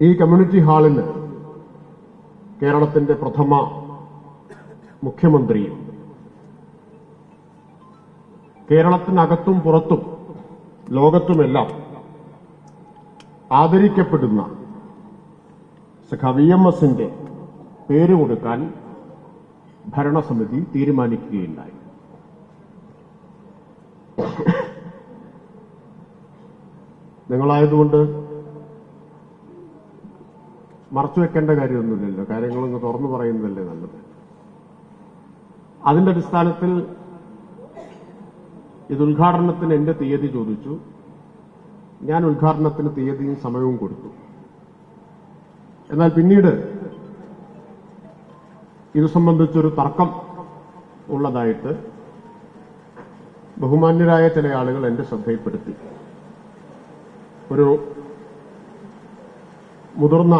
ഈ കമ്മ്യൂണിറ്റി ഹാളിന് കേരളത്തിന്റെ പ്രഥമ മുഖ്യമന്ത്രിയും കേരളത്തിനകത്തും പുറത്തും ലോകത്തുമെല്ലാം ആദരിക്കപ്പെടുന്ന സഖ വി എം എസിന്റെ പേര് കൊടുക്കാൻ ഭരണസമിതി തീരുമാനിക്കുകയുണ്ടായി. നിങ്ങളായതുകൊണ്ട് മറച്ചു വെക്കേണ്ട കാര്യമൊന്നുമില്ലല്ലോ. കാര്യങ്ങളൊന്ന് തുറന്നു പറയുന്നതല്ലേ നല്ലത്. അതിന്റെ അടിസ്ഥാനത്തിൽ ഇത് ഉദ്ഘാടനത്തിന് എന്റെ തീയതി ചോദിച്ചു. ഞാൻ ഉദ്ഘാടനത്തിന് തീയതിയും സമയവും കൊടുത്തു. എന്നാൽ പിന്നീട് ഇത് സംബന്ധിച്ചൊരു തർക്കം ഉള്ളതായിട്ട് ബഹുമാന്യരായ ചില ആളുകൾ എന്റെ ശ്രദ്ധയിൽപ്പെടുത്തി. ഒരു മുതിർന്ന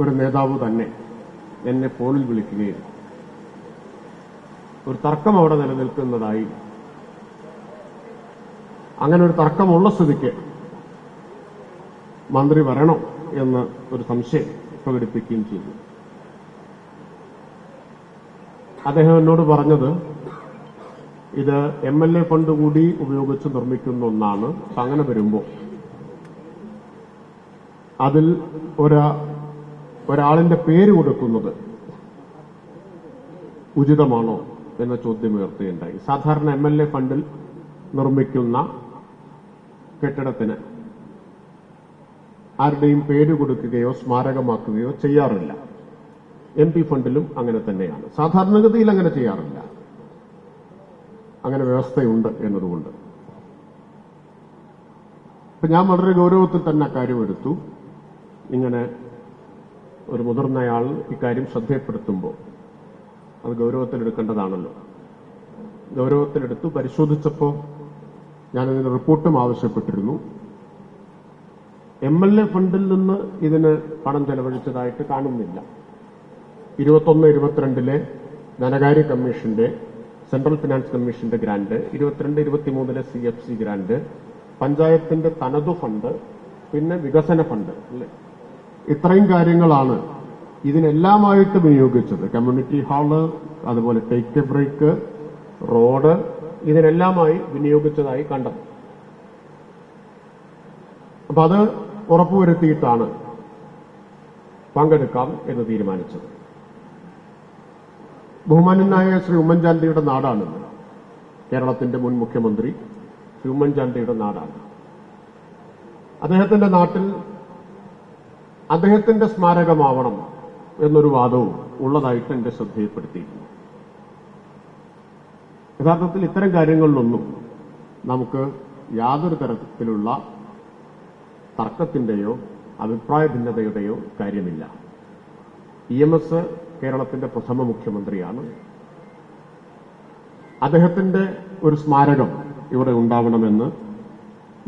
ഒരു നേതാവ് തന്നെ എന്നെ ഫോണിൽ വിളിക്കുകയും ഒരു തർക്കം അവിടെ നിലനിൽക്കുന്നതായി. അങ്ങനെ ഒരു തർക്കമുള്ള സ്ഥിതിക്ക് മന്ത്രി വരണോ എന്ന് ഒരു സംശയം പ്രകടിപ്പിക്കുകയും ചെയ്തു. അദ്ദേഹം എന്നോട് പറഞ്ഞത് ഇത് എം എൽ എ ഫണ്ട് കൂടി ഉപയോഗിച്ച് നിർമ്മിക്കുന്ന ഒന്നാണ്. അങ്ങനെ വരുമ്പോൾ അതിൽ ഒരാ ഒരാളിന്റെ പേര് കൊടുക്കുന്നത് ഉചിതമാണോ എന്ന ചോദ്യം ഉയർത്തുകയുണ്ടായി സാധാരണ എം എൽ എ ഫണ്ടിൽ നിർമ്മിക്കുന്ന കെട്ടിടത്തിന് ആരുടെയും പേര് കൊടുക്കുകയോ സ്മാരകമാക്കുകയോ ചെയ്യാറില്ല. എം പി ഫണ്ടിലും അങ്ങനെ തന്നെയാണ്. സാധാരണഗതിയിൽ അങ്ങനെ ചെയ്യാറില്ല. അങ്ങനെ വ്യവസ്ഥയുണ്ട് എന്നതുകൊണ്ട്. ഞാൻ വളരെ ഗൗരവത്തിൽ തന്നെ കാര്യം എടുത്തു. ഇങ്ങനെ ഒരു മുതിർന്നയാൾ ഇക്കാര്യം ശ്രദ്ധയപ്പെടുത്തുമ്പോൾ അത് ഗൗരവത്തിലെടുക്കേണ്ടതാണല്ലോ. ഗൗരവത്തിലെടുത്തു പരിശോധിച്ചപ്പോൾ ഞാനതിന് റിപ്പോർട്ടും ആവശ്യപ്പെട്ടിരുന്നു. എം എൽ എ ഫണ്ടിൽ നിന്ന് ഇതിന് പണം ചെലവഴിച്ചതായിട്ട് കാണുന്നില്ല. ഇരുപത്തൊന്ന് ഇരുപത്തിരണ്ടിലെ ധനകാര്യ കമ്മീഷന്റെ സെൻട്രൽ ഫിനാൻസ് കമ്മീഷന്റെ ഗ്രാന്റ് ഇരുപത്തിരണ്ട് ഇരുപത്തിമൂന്നിലെ സി എഫ് സി ഗ്രാന്റ് പഞ്ചായത്തിന്റെ തനതു ഫണ്ട് പിന്നെ വികസന ഫണ്ട് അല്ലേ? ഇത്രയും കാര്യങ്ങളാണ് ഇതിനെല്ലാമായിട്ട് വിനിയോഗിച്ചത്. കമ്മ്യൂണിറ്റി ഹാൾ അതുപോലെ ടേക്ക് എ ബ്രേക്ക് റോഡ് ഇതിനെല്ലാമായി വിനിയോഗിച്ചതായി കണ്ടത്. അപ്പൊ അത് ഉറപ്പുവരുത്തിയിട്ടാണ് പങ്കെടുക്കാം എന്ന് തീരുമാനിച്ചത്. ബഹുമാനനായ ശ്രീ ഉമ്മൻചാണ്ടിയുടെ നാടാണിത് കേരളത്തിന്റെ മുൻ മുഖ്യമന്ത്രി ശ്രീ ഉമ്മൻചാണ്ടിയുടെ നാടാണ്. അദ്ദേഹത്തിന്റെ നാട്ടിൽ അദ്ദേഹത്തിന്റെ സ്മാരകമാവണം എന്നൊരു വാദവും ഉള്ളതായിട്ട് എന്റെ ശ്രദ്ധയിൽപ്പെടുത്തിയിരുന്നു യഥാർത്ഥത്തിൽ ഇത്തരം കാര്യങ്ങളിലൊന്നും നമുക്ക് യാതൊരു തരത്തിലുള്ള തർക്കത്തിന്റെയോ അഭിപ്രായ ഭിന്നതയുടെയോ കാര്യമില്ല. ഇ എം എസ് കേരളത്തിന്റെ പ്രഥമ മുഖ്യമന്ത്രിയാണ്. അദ്ദേഹത്തിന്റെ ഒരു സ്മാരകം ഇവിടെ ഉണ്ടാവണമെന്ന്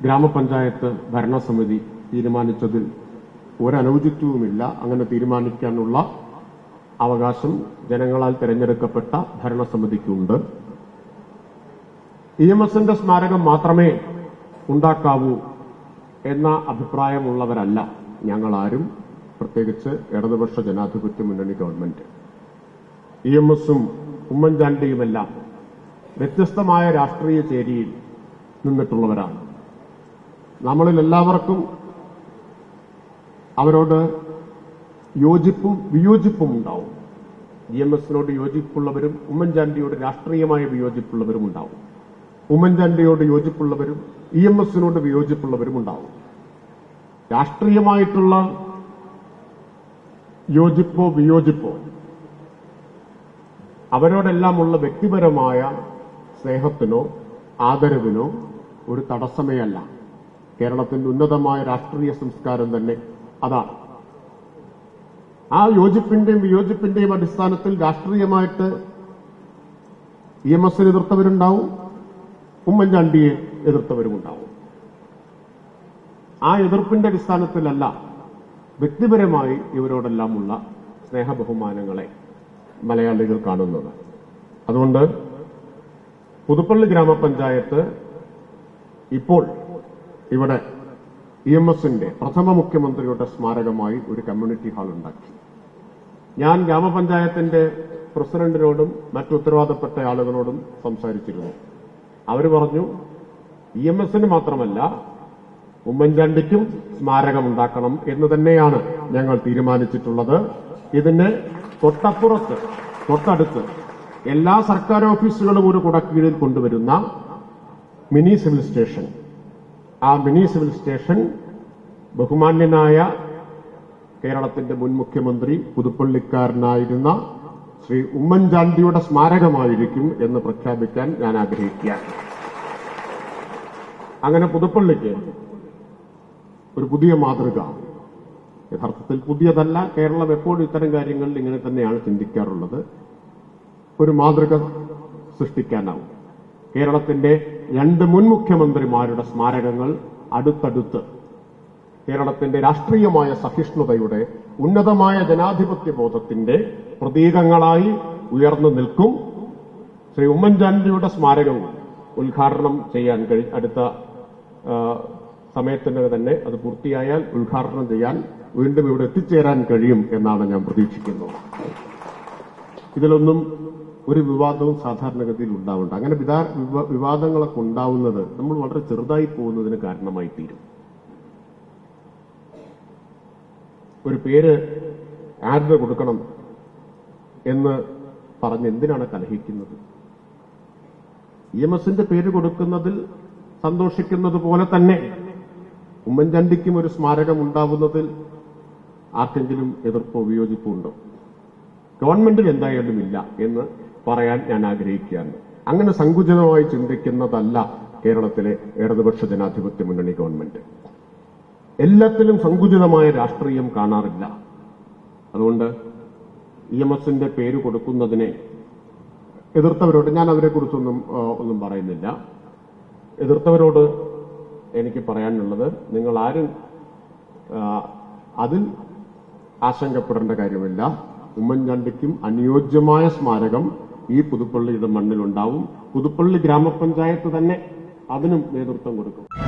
ഗ്രാമപഞ്ചായത്ത് ഭരണസമിതി തീരുമാനിച്ചതിൽ ഒരനൌചിത്യവുമില്ല അങ്ങനെ തീരുമാനിക്കാനുള്ള അവകാശം ജനങ്ങളാൽ തെരഞ്ഞെടുക്കപ്പെട്ട ഭരണസമിതിക്കുണ്ട്. ഇ എം എസിന്റെ സ്മാരകം മാത്രമേ ഉണ്ടാക്കാവൂ എന്ന അഭിപ്രായമുള്ളവരല്ല ഞങ്ങളാരും പ്രത്യേകിച്ച് ഇടതുപക്ഷ ജനാധിപത്യ മുന്നണി ഗവൺമെന്റ്. ഇ എം എസും ഉമ്മൻചാണ്ടിയുമെല്ലാം വ്യത്യസ്തമായ രാഷ്ട്രീയ ചേരിയിൽ നിന്നിട്ടുള്ളവരാണ്. നമ്മളിൽ എല്ലാവർക്കും അവരോട് യോജിപ്പും വിയോജിപ്പും ഉണ്ടാവും. ഡി എം എസിനോട് യോജിപ്പുള്ളവരും ഉമ്മൻചാണ്ടിയോട് രാഷ്ട്രീയമായ വിയോജിപ്പുള്ളവരും ഉണ്ടാവും. ഉമ്മൻചാണ്ടിയോട് യോജിപ്പുള്ളവരും ഇ എം എസിനോട് വിയോജിപ്പുള്ളവരും ഉണ്ടാവും. രാഷ്ട്രീയമായിട്ടുള്ള യോജിപ്പോ വിയോജിപ്പോ അവരോടെല്ലാമുള്ള വ്യക്തിപരമായ സ്നേഹത്തിനോ ആദരവിനോ ഒരു തടസ്സമേ അല്ല കേരളത്തിന്റെ ഉന്നതമായ രാഷ്ട്രീയ സംസ്കാരം തന്നെ അതാണ് ആ യോജിപ്പിന്റെയും വിയോജിപ്പിന്റെയും അടിസ്ഥാനത്തിൽ രാഷ്ട്രീയമായിട്ട് ഇ എം എസിനെ എതിർത്തവരുണ്ടാവും ഉമ്മൻചാണ്ടിയെ എതിർത്തവരുമുണ്ടാവും. ആ എതിർപ്പിന്റെ അടിസ്ഥാനത്തിലല്ല വ്യക്തിപരമായി ഇവരോടെല്ലാമുള്ള സ്നേഹബഹുമാനങ്ങളെ മലയാളികൾ കാണുന്നത്. അതുകൊണ്ട് പുതുപ്പള്ളി ഗ്രാമപഞ്ചായത്ത് ഇപ്പോൾ ഇവിടെ ഇ എം എസിന്റെ പ്രഥമ മുഖ്യമന്ത്രിയുടെ സ്മാരകമായി ഒരു കമ്മ്യൂണിറ്റി ഹാൾ ഉണ്ടാക്കി. ഞാൻ ഗ്രാമപഞ്ചായത്തിന്റെ പ്രസിഡന്റിനോടും മറ്റു ഉത്തരവാദപ്പെട്ട ആളുകളോടും സംസാരിച്ചിരുന്നു. അവർ പറഞ്ഞു ഇ എം എസിന് മാത്രമല്ല ഉമ്മൻചാണ്ടിക്കും സ്മാരകമുണ്ടാക്കണം എന്ന് തന്നെയാണ് ഞങ്ങൾ തീരുമാനിച്ചിട്ടുള്ളത്. ഇതിന് തൊട്ടപ്പുറത്ത് തൊട്ടടുത്ത് എല്ലാ സർക്കാർ ഓഫീസുകളും ഒരു കുടക്കീഴിൽ കൊണ്ടുവരുന്ന മിനി സിവിൽ സ്റ്റേഷൻ ആ മിനി സിവിൽ സ്റ്റേഷൻ ബഹുമാന്യനായ കേരളത്തിന്റെ മുൻ മുഖ്യമന്ത്രി പുതുപ്പള്ളിക്കാരനായിരുന്ന ശ്രീ ഉമ്മൻചാണ്ടിയുടെ സ്മാരകമായിരിക്കും എന്ന് പ്രഖ്യാപിക്കാൻ ഞാൻ ആഗ്രഹിക്കുകയാണ്. അങ്ങനെ പുതുപ്പള്ളിക്ക് ഒരു പുതിയ മാതൃക. യഥാർത്ഥത്തിൽ പുതിയതല്ല കേരളം എപ്പോഴും ഇത്തരം കാര്യങ്ങളിൽ ഇങ്ങനെ തന്നെയാണ് ചിന്തിക്കാറുള്ളത്. ഒരു മാതൃക സൃഷ്ടിക്കാനാവും. കേരളത്തിന്റെ രണ്ട് മുൻ മുഖ്യമന്ത്രിമാരുടെ സ്മാരകങ്ങൾ അടുത്തടുത്ത്. കേരളത്തിന്റെ രാഷ്ട്രീയമായ സഹിഷ്ണുതയുടെ ഉന്നതമായ ജനാധിപത്യ ബോധത്തിന്റെ പ്രതീകങ്ങളായി ഉയർന്നു നിൽക്കും ശ്രീ ഉമ്മൻചാണ്ടിയുടെ സ്മാരകവും ഉദ്ഘാടനം ചെയ്യാൻ കഴി അടുത്ത സമയത്തിന് തന്നെ അത് പൂർത്തിയായാൽ ഉദ്ഘാടനം ചെയ്യാൻ വീണ്ടും ഇവിടെ എത്തിച്ചേരാൻ കഴിയും എന്നാണ് ഞാൻ പ്രതീക്ഷിക്കുന്നത് ഇതിലൊന്നും ഒരു വിവാദവും സാധാരണഗതിയിൽ ഉണ്ടാവുന്നുണ്ട് അങ്ങനെ വിവാദങ്ങളൊക്കെ ഉണ്ടാവുന്നത് നമ്മൾ വളരെ ചെറുതായി പോകുന്നതിന് കാരണമായി തീരും. ഒരു പേര് ആരുടെ കൊടുക്കണം എന്ന് പറഞ്ഞ് എന്തിനാണ് കലഹിക്കുന്നത്? ഇ എം എസിന്റെ പേര് കൊടുക്കുന്നതിൽ സന്തോഷിക്കുന്നത് പോലെ തന്നെ ഉമ്മൻചാണ്ടിക്കും ഒരു സ്മാരകം ഉണ്ടാവുന്നതിൽ ആർക്കെങ്കിലും എതിർപ്പോ വിയോജിപ്പോ ഉണ്ടോ ഗവൺമെന്റിൽ എന്തായാലും ഇല്ല എന്ന് പറയാൻ ഞാൻ ആഗ്രഹിക്കുകയാണ്. അങ്ങനെ സങ്കുചിതമായി ചിന്തിക്കുന്നതല്ല കേരളത്തിലെ ഇടതുപക്ഷ ജനാധിപത്യ മുന്നണി ഗവൺമെന്റ്. എല്ലാത്തിലും സങ്കുചിതമായ രാഷ്ട്രീയം കാണാറില്ല. അതുകൊണ്ട് ഇ എം എസിന്റെ പേര് കൊടുക്കുന്നതിനെ എതിർത്തവരോട് ഞാൻ അവരെ കുറിച്ചൊന്നും ആ, ഒന്നും പറയുന്നില്ല. എതിർത്തവരോട് എനിക്ക് പറയാനുള്ളത് നിങ്ങൾ ആരും അതിൽ ആശങ്കപ്പെടേണ്ട കാര്യമില്ല. ഉമ്മൻചാണ്ടിക്കും അനുയോജ്യമായ സ്മാരകം ഈ പുതുപ്പള്ളി പുതുപ്പള്ളിയുടെ മണ്ണിലുണ്ടാവും. പുതുപ്പള്ളി ഗ്രാമപഞ്ചായത്ത് തന്നെ അതിനും നേതൃത്വം കൊടുക്കും.